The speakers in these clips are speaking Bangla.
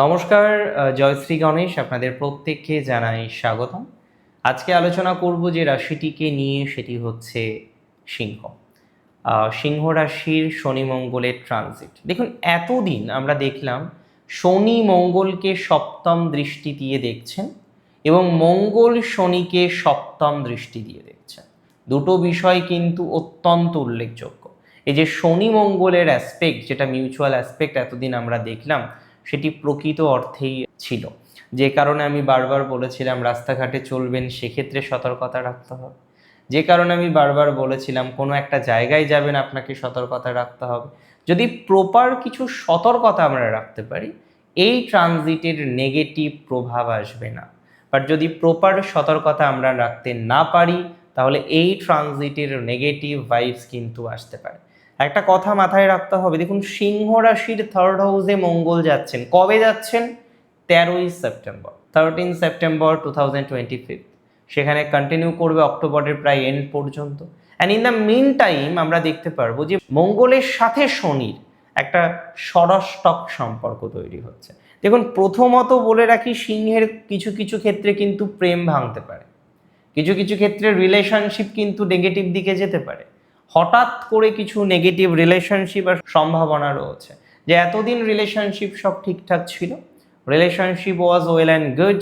নমস্কার জয়শ্রী গণেশ, আপনাদের প্রত্যেককে জানাই স্বাগতম। আজকে আলোচনা করব যে রাশিটিকে নিয়ে, সেটি হচ্ছে সিংহ। সিংহ রাশির শনি মঙ্গলের ট্রানজিট দেখুন, এতদিন আমরা দেখলাম শনি মঙ্গলকে সপ্তম দৃষ্টি দিয়ে দেখছেন এবং মঙ্গল শনিকে সপ্তম দৃষ্টি দিয়ে দেখছেন। দুটো বিষয় কিন্তু অত্যন্ত উল্লেখযোগ্য। এই যে শনি মঙ্গলের অ্যাসপেক্ট যেটা মিউচুয়াল অ্যাসপেক্ট এতদিন আমরা দেখলাম সেটি প্রকৃত অর্থেই ছিল। যে কারণে আমি বারবার বলেছিলাম, রাস্তাঘাটে চলবেন, সেক্ষেত্রে সতর্কতা রাখতে হবে। যে কারণে আমি বারবার বলেছিলাম, কোনো একটা জায়গায় যাবেন, আপনাকে সতর্কতা রাখতে হবে। যদি প্রপার কিছু সতর্কতা আমরা রাখতে পারি, এই ট্রানজিটের নেগেটিভ প্রভাব আসবে না। বাট যদি প্রপার সতর্কতা আমরা রাখতে না পারি, তাহলে এই ট্রানজিটের নেগেটিভ ভাইবস কিন্তু আসতে পারে। একটা কথা মাথায় রাখতে হবে, দেখুন সিংহ রাশির থার্ড হাউসে মঙ্গল যাচ্ছেন, কবে যাচ্ছেন? তেরোই September thirteen September two thousand twenty সেখানে কন্টিনিউ করবে অক্টোবরের প্রায় এন্ড পর্যন্ত and in the mean time আমরা দেখতে পারব যে মঙ্গলের সাথে শনির একটা সরষ্টক সম্পর্ক তৈরি হচ্ছে, দেখুন প্রথমত বলে রাখি সিংহের কিছু কিছু ক্ষেত্রে কিন্তু প্রেম ভাঙতে পারে, কিছু কিছু ক্ষেত্রে রিলেশনশিপ কিন্তু নেগেটিভ দিকে যেতে পারে হঠাৎ করে কিছু নেগেটিভ রিলেশনশিপ আর সম্ভাবনা রয়েছে। যে এতদিন রিলেশনশিপ সব ঠিকঠাক ছিল relationship was well and good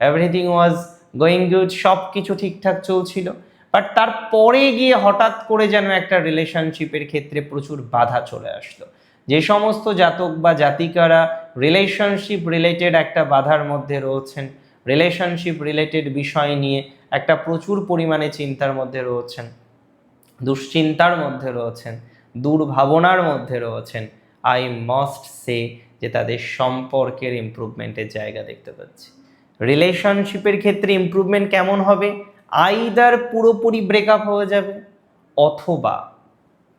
everything was going good সব কিছু ঠিকঠাক চলছিল। বাট তারপরে গিয়ে হঠাৎ করে যেন একটা রিলেশনশিপের ক্ষেত্রে প্রচুর বাধা চলে আসলো। যে সমস্ত জাতক বা জাতিকারা রিলেশনশিপ রিলেটেড একটা বাধার মধ্যে রয়েছেন রিলেশনশিপ রিলেটেড বিষয় নিয়ে একটা প্রচুর পরিমাণে চিন্তার মধ্যে রয়েছেন। দুশ্চিন্তার মধ্যে রয়েছেন, দুর্ভাবনার মধ্যে রয়েছেন। আই মাস্ট সে যে তাদের সম্পর্কের ইমপ্রুভমেন্টের জায়গা দেখতে পাচ্ছি। রিলেশনশিপের ক্ষেত্রে ইমপ্রুভমেন্ট কেমন হবে? আইদার পুরোপুরি ব্রেকআপ হয়ে যাবে অথবা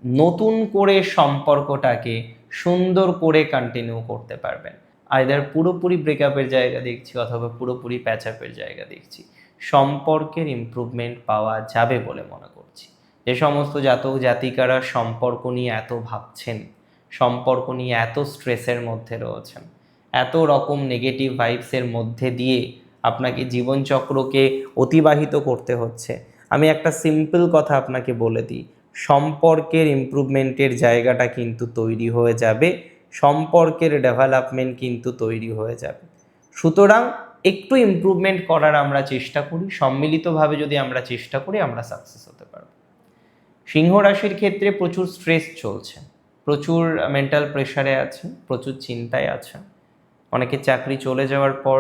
নতুন করে সম্পর্কটাকে সুন্দর করে কন্টিনিউ করতে পারবেন। আইদার পুরোপুরি ব্রেকআপের জায়গা দেখছি অথবা পুরোপুরি প্যাচআপের জায়গা দেখছি। সম্পর্কের ইমপ্রুভমেন্ট পাওয়া যাবে বলে মনে করছি। যে সমস্ত জাতক জাতিকারা সম্পর্ক নিয়ে এত ভাবছেন, সম্পর্ক নিয়ে এত স্ট্রেসের মধ্যে রয়েছেন, এত রকম নেগেটিভ ভাইবসের মধ্যে দিয়ে আপনাকে জীবনচক্রকে অতিবাহিত করতে হচ্ছে। আমি একটা সিম্পল কথা আপনাকে বলে দিই, সম্পর্কের ইমপ্রুভমেন্টের জায়গাটা কিন্তু তৈরি হয়ে যাবে, সম্পর্কের ডেভেলপমেন্ট কিন্তু তৈরি হয়ে যাবে। সুতরাং একটু ইমপ্রুভমেন্ট করার আমরা চেষ্টা করি, সম্মিলিতভাবে যদি আমরা চেষ্টা করি, আমরা সাকসেস হতে সিংহ রাশির ক্ষেত্রে প্রচুর স্ট্রেস চলছে। প্রচুর মেন্টাল প্রেশারে আছে প্রচুর চিন্তায় আছে অনেকে চাকরি চলে যাওয়ার পর,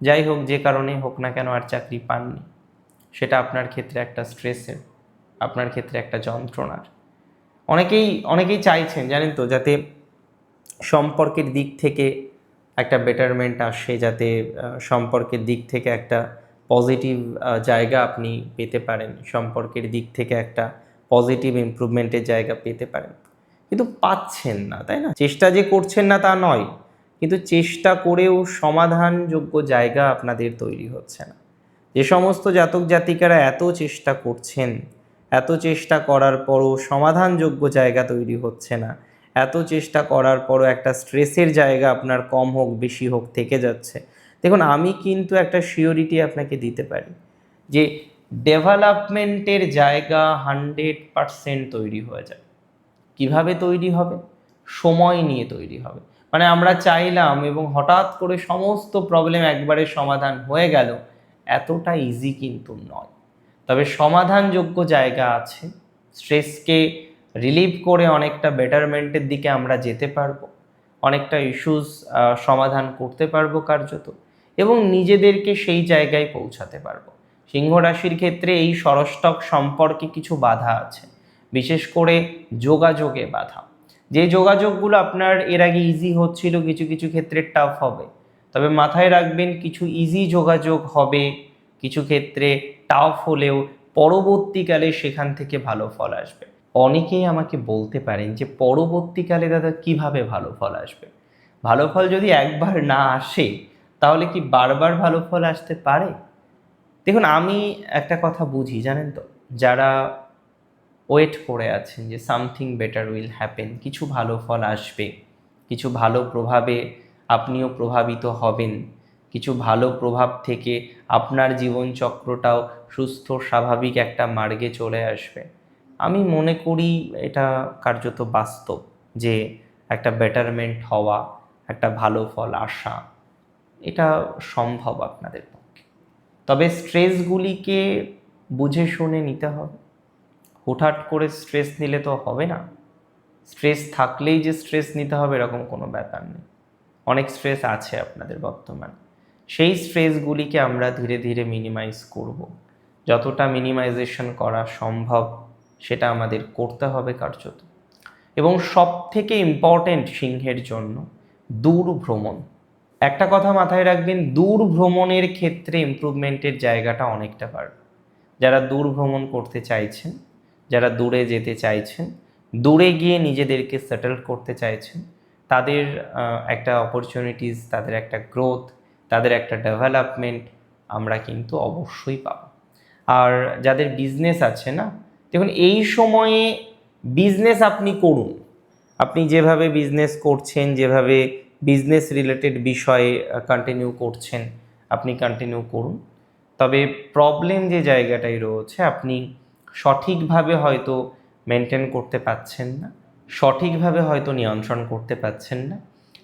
যাই হোক যে কারণে হোক না কেন আর চাকরি পাননি। সেটা আপনার ক্ষেত্রে একটা স্ট্রেসের আপনার ক্ষেত্রে একটা যন্ত্রণার। অনেকেই অনেকেই চাইছেন, জানেন তো, যাতে সম্পর্কের দিক থেকে একটা বেটারমেন্ট আসে, যাতে সম্পর্কের দিক থেকে একটা পজিটিভ জায়গা আপনি পেতে পারেন। সম্পর্কের দিক থেকে একটা পজিটিভ ইমপ্রুভমেন্টের জায়গা পেতে পারেন। কিন্তু পাচ্ছেন না, তাই না? চেষ্টা যে করছেন না তা নয়, কিন্তু চেষ্টা করেও সমাধানযোগ্য জায়গা আপনাদের তৈরি হচ্ছে না। যে সমস্ত জাতক জাতিকারা এত চেষ্টা করছেন, এত চেষ্টা করার পরও সমাধানযোগ্য জায়গা তৈরি হচ্ছে না, এত চেষ্টা করার পরও একটা স্ট্রেসের জায়গা আপনার কম হোক, বেশি হোক, থেকে যাচ্ছে। দেখুন, আমি কিন্তু একটা শিওরিটি আপনাকে দিতে পারি যে ডেভেলপমেন্টের জায়গা হান্ড্রেড পারসেন্ট তৈরি হয়ে যাবে। কীভাবে তৈরি হবে? সময় নিয়ে তৈরি হবে। মানে আমরা চাইলাম এবং হঠাৎ করে সমস্ত প্রবলেম একবারে সমাধান হয়ে গেল, এতটা ইজি কিন্তু নয়। তবে সমাধানযোগ্য জায়গা আছে। স্ট্রেসকে রিলিভ করে অনেকটা বেটারমেন্টের দিকে আমরা যেতে পারব। অনেকটা ইস্যুস সমাধান করতে পারব কার্যত। এবং নিজেদেরকে সেই জায়গায় পৌঁছাতে পারব। সিংহ রাশির ক্ষেত্রে এই সরষ্টক সম্পর্কে কিছু বাধা আছে। বিশেষ করে যোগাযোগে বাধা। যে যোগাযোগগুলো আপনার এর আগে ইজি হচ্ছিল, কিছু কিছু ক্ষেত্রে টাফ হবে। তবে মাথায় রাখবেন, কিছু ইজি যোগাযোগ হবে, কিছু ক্ষেত্রে টাফ হলেও পরবর্তীকালে সেখান থেকে ভালো ফল আসবে। অনেকেই আমাকে বলতে পারেন যে, পরবর্তীকালে দাদা কীভাবে ভালো ফল আসবে? ভালো ফল যদি একবার না আসে তাহলে কি বারবার ভালো ফল আসতে পারে? দেখুন, আমি একটা কথা বুঝি, জানেন তো? যারা ওয়েট করে আছেন যে সামথিং বেটার উইল হ্যাপেন কিছু ভালো ফল আসবে, কিছু ভালো প্রভাবে আপনিও প্রভাবিত হবেন, কিছু ভালো প্রভাব থেকে আপনার জীবনচক্রটাও সুস্থ, স্বাভাবিক একটা মার্গে চলে আসবে। আমি মনে করি এটা কার্যত বাস্তব যে একটা বেটারমেন্ট হওয়া, একটা ভালো ফল আসা। এটা সম্ভব আপনাদের পক্ষে। তবে স্ট্রেসগুলিকে বুঝে শুনে নিতে হবে। হুটহাট করে স্ট্রেস নিলে তো হবে না। স্ট্রেস থাকলেই যে স্ট্রেস নিতে হবে এরকম কোনো ব্যাপার নেই। অনেক স্ট্রেস আছে আপনাদের বর্তমানে। সেই স্ট্রেসগুলিকে আমরা ধীরে ধীরে মিনিমাইজ করব। যতটা মিনিমাইজেশন করা সম্ভব সেটা আমাদের করতে হবে কার্যত। এবং সব থেকে ইম্পর্ট্যান্ট সিংহের জন্য দূর ভ্রমণ একটা কথা মাথায় রাখবেন দূর ভ্রমণের ক্ষেত্রে ইমপ্রুভমেন্টের জায়গাটা অনেকটা বাড়বে। যারা দূর ভ্রমণ করতে চাইছেন, যারা দূরে যেতে চাইছেন, দূরে গিয়ে নিজেদেরকে সেটেল করতে চাইছেন, তাদের একটা অপরচুনিটিস তাদের একটা গ্রোথ তাদের একটা ডেভেলপমেন্ট আমরা কিন্তু অবশ্যই পাব। আর যাদের বিজনেস আছে না, দেখুন, এই সময়ে বিজনেস আপনি করুন। আপনি যেভাবে বিজনেস করছেন, যেভাবে বিজনেস রিলেটেড বিষয়ে কন্টিনিউ করছেন, আপনি কন্টিনিউ করুন। তবে প্রবলেম যে জায়গাটাই রয়েছে, আপনি সঠিকভাবে হয়তো মেনটেন করতে পারছেন না, সঠিকভাবে হয়তো নিয়ন্ত্রণ করতে পারছেন না।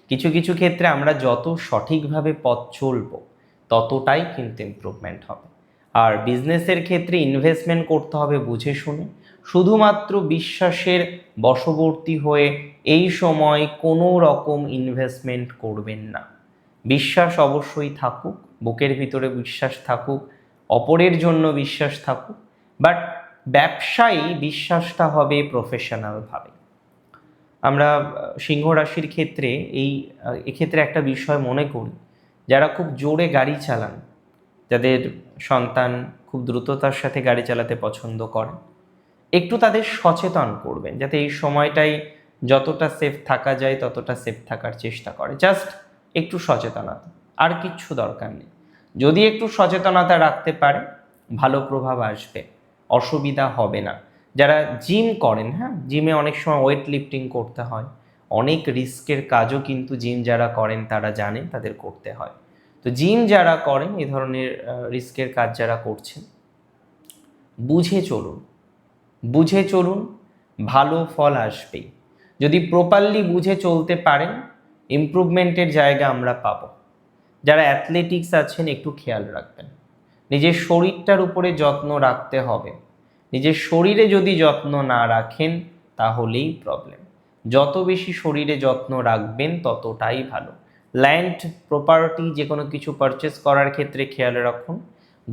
কিছু কিছু ক্ষেত্রে আমরা যত সঠিকভাবে পথ চলবো, ততটাই কিন্তু ইমপ্রুভমেন্ট হবে। আর বিজনেসের ক্ষেত্রে ইনভেস্টমেন্ট করতে হবে বুঝে শুনে শুধুমাত্র বিশ্বাসের বশবর্তী হয়ে এই সময় কোনো রকম ইনভেস্টমেন্ট করবেন না। বিশ্বাস অবশ্যই থাকুক, বুকের ভিতরে বিশ্বাস থাকুক, অপরের জন্য বিশ্বাস থাকুক বাট ব্যবসায়ী বিশ্বাসটা হবে প্রফেশনালভাবে আমরা সিংহ রাশির ক্ষেত্রে এই এক্ষেত্রে একটা বিষয় মনে করি, যারা খুব জোরে গাড়ি চালান, যাদের সন্তান খুব দ্রুততার সাথে গাড়ি চালাতে পছন্দ করেন একটু তাদের সচেতন করবেন, যাতে এই সময়টাই যতটা সেফ থাকা যায়, ততটা সেফ থাকার চেষ্টা করে। জাস্ট একটু সচেতনতা, আর কিচ্ছু দরকার নেই। যদি একটু সচেতনতা রাখতে পারে, ভালো প্রভাব আসবে, অসুবিধা হবে না। যারা জিম করেন হ্যাঁ জিমে অনেক সময় ওয়েট লিফটিং করতে হয়। অনেক রিস্কের কাজও কিন্তু জিম যারা করেন, তারা জানেন তাদের করতে হয়। তো জিম যারা করেন, এ ধরনের রিস্কের কাজ যারা করছেন, বুঝে চলুন। বুঝে চলুন, ভালো ফল আসবেই যদি প্রপারলি বুঝে চলতে পারেন ইমপ্রুভমেন্টের জায়গা আমরা পাবো। যারা অ্যাথলেটিক্স আছেন, একটু খেয়াল রাখবেন। নিজের শরীরটার উপরে যত্ন রাখতে হবে। নিজের শরীরে যদি যত্ন না রাখেন, তাহলেই প্রবলেম যত বেশি শরীরে যত্ন রাখবেন, ততটাই ভালো। ল্যান্ড প্রপার্টি যে কোনো কিছু পারচেস করার ক্ষেত্রে খেয়াল রাখুন।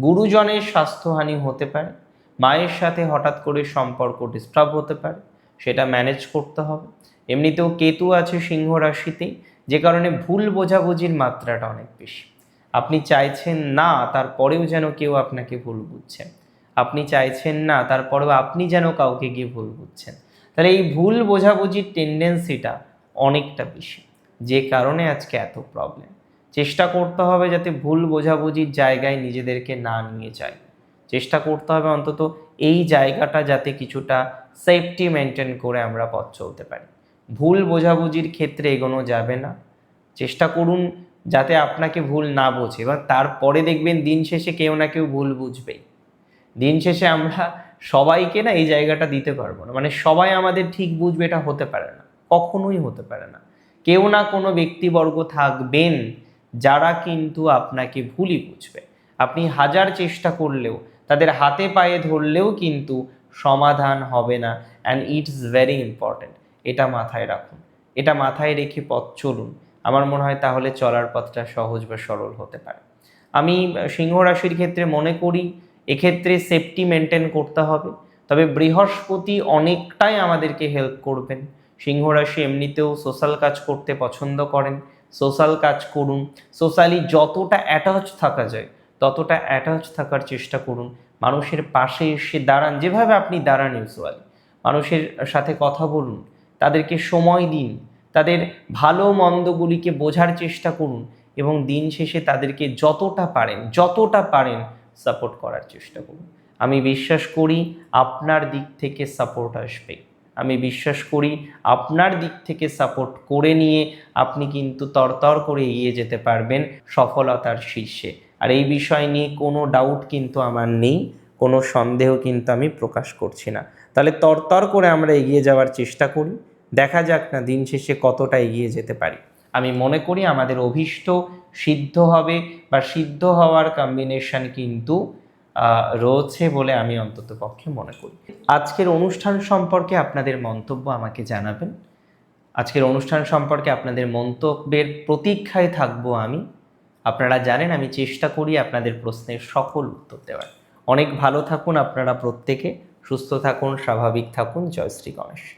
গুরুজনের স্বাস্থ্যহানি হতে পারে। মায়ের সাথে হঠাৎ করে সম্পর্ক ডিস্টার্ব হতে পারে, সেটা ম্যানেজ করতে হবে। এমনিতেও কেতু আছে সিংহ রাশিতে, যে কারণে ভুল বোঝাবুঝির মাত্রাটা অনেক বেশি। আপনি চাইছেন না, তারপরেও যেন কেউ আপনাকে ভুল বুঝছেন আপনি চাইছেন না, তারপরেও আপনি যেন কাউকে গিয়ে ভুল বুঝছেন। তাহলে এই ভুল বোঝাবুঝির টেন্ডেন্সিটা অনেকটা বেশি। যে কারণে আজকে এত প্রবলেম চেষ্টা করতে হবে যাতে ভুল বোঝাবুঝির জায়গায় নিজেদেরকে না নিয়ে যায়। চেষ্টা করতে হবে অন্তত এই জায়গাটা যাতে কিছুটা সেফটি মেনটেন করে আমরা পথ চলতে পারি। ভুল বোঝাবুঝির ক্ষেত্রে এগোনো যাবে না। চেষ্টা করুন যাতে আপনাকে ভুল না বোঝে এবং তারপরে দেখবেন দিন শেষে কেউ না কেউ ভুল বুঝবেই। দিন শেষে আমরা সবাইকে না এই জায়গাটা দিতে পারব না। মানে সবাই আমাদের ঠিক বুঝবে এটা হতে পারে না, কখনোই হতে পারে না। কেউ না কোনো ব্যক্তিবর্গ থাকবেন যারা কিন্তু আপনাকে ভুলই বুঝবে। আপনি হাজার চেষ্টা করলেও তাদের হাতে পায়ে ধরলেও কিন্তু সমাধান হবে না। অ্যান্ড ইটস ভেরি ইম্পর্ট্যান্ট এটা মাথায় রাখুন। এটা মাথায় রেখে পথ চলুন। আমার মনে হয় তাহলে চলার পথটা সহজ বা সরল হতে পারে। আমি সিংহ রাশির ক্ষেত্রে মনে করি, এক্ষেত্রে সেফটি মেনটেন করতে হবে। তবে বৃহস্পতি অনেকটাই আমাদেরকে হেল্প করবেন। সিংহ রাশি এমনিতেও সোশ্যাল কাজ করতে পছন্দ করেন। সোশ্যাল কাজ করুন। সোশ্যালি যতটা অ্যাটাচ থাকা যায় ততটা অ্যাটাচ থাকার চেষ্টা করুন। মানুষের পাশে এসে দাঁড়ান, যেভাবে আপনি দাঁড়ান ইউজুয়ালি মানুষের সাথে কথা বলুন, তাদেরকে সময় দিন, তাদের ভালো মন্দগুলিকে বোঝার চেষ্টা করুন এবং দিন শেষে তাদেরকে যতটা পারেন যতটা পারেন সাপোর্ট করার চেষ্টা করুন। আমি বিশ্বাস করি আপনার দিক থেকে সাপোর্ট আসবে। আমি বিশ্বাস করি আপনার দিক থেকে সাপোর্ট করে নিয়ে আপনি কিন্তু তরতর করে এগিয়ে যেতে পারবেন সফলতার শীর্ষে। আর এই বিষয় নিয়ে কোনো ডাউট কিন্তু আমার নেই, কোনো সন্দেহ কিন্তু আমি প্রকাশ করছি না। তাহলে তরতর করে আমরা এগিয়ে যাওয়ার চেষ্টা করি, দেখা যাক না দিন শেষে কতটা এগিয়ে যেতে পারি। আমি মনে করি আমাদের অভীষ্ট সিদ্ধ হবে বা সিদ্ধ হওয়ার কম্বিনেশন কিন্তু রয়েছে বলে আমি অন্তত পক্ষে মনে করি। আজকের অনুষ্ঠান সম্পর্কে আপনাদের মন্তব্য আমাকে জানাবেন। আজকের অনুষ্ঠান সম্পর্কে আপনাদের মন্তব্যের প্রতীক্ষায় থাকব আমি। আপনারা জানেন, আমি চেষ্টা করি আপনাদের প্রশ্নের সকল উত্তর দেওয়ার। অনেক ভালো থাকুন আপনারা প্রত্যেকে। সুস্থ থাকুন, স্বাভাবিক থাকুন। জয় শ্রী গণেশ।